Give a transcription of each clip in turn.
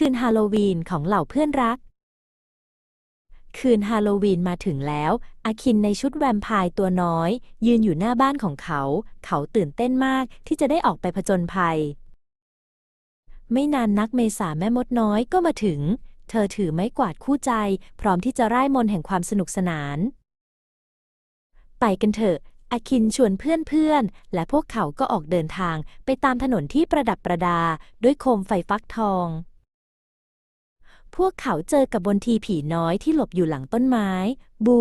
คืนฮาโลวีนของเหล่าเพื่อนรัก คืนฮาโลวีนมาถึงแล้ว อาคินในชุดแวมไพร์ตัวน้อย ยืนอยู่หน้าบ้านของเขา เขาตื่นเต้นมากที่จะได้ออกไปผจญภัย ไม่นานนักเมษาแม่มดน้อยก็มาถึง เธอถือไม้กวาดคู่ใจ พร้อมที่จะร่ายมนต์แห่งความสนุกสนาน ไปกันเถอะอาคินชวนเพื่อนๆ และพวกเขาก็ออกเดินทางไปตามถนนที่ประดับประดา ด้วยโคมไฟฟักทอง พวกเขาเจอกับบนทีผีน้อยที่หลบอยู่หลังต้นไม้ บู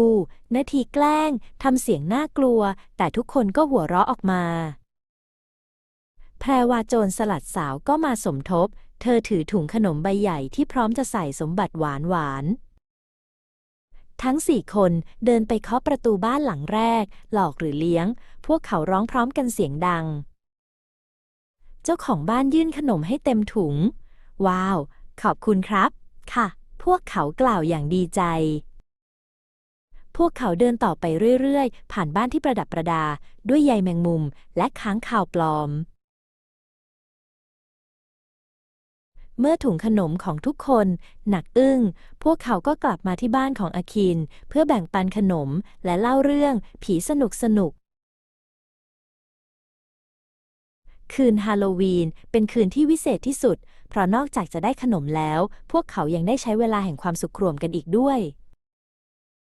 นาทีแกล้งทำเสียงน่ากลัว แต่ทุกคนก็หัวเราะออกมา แพรวาโจรสลัดสาวก็มาสมทบ เธอถือถุงขนมใบใหญ่ที่พร้อมจะใส่สมบัติหวานหวานๆทั้งสี่คนเดินไปเคาะประตูบ้านหลังแรก หลอกหรือเลี้ยง พวกเขาร้องพร้อมกันเสียงดัง เจ้าของบ้านยื่นขนมให้เต็มถุง ว้าว ขอบคุณครับ ค่ะ พวกเขากล่าวอย่างดีใจ พวกเขาเดินต่อไปเรื่อยๆ ผ่านบ้านที่ประดับประดา ด้วยใยแมงมุม และค้างคาวปลอม เมื่อถุงขนมของทุกคน หนักอึ้ง พวกเขาก็กลับมาที่บ้านของอาคิน เพื่อแบ่งปันขนมและเล่าเรื่องผีสนุกสนุก คืนฮาโลวีนเป็นคืนที่วิเศษที่สุด เพราะนอกจากจะได้ขนมแล้ว พวกเขายังได้ใช้เวลาแห่งความสุขรวมกันอีกด้วย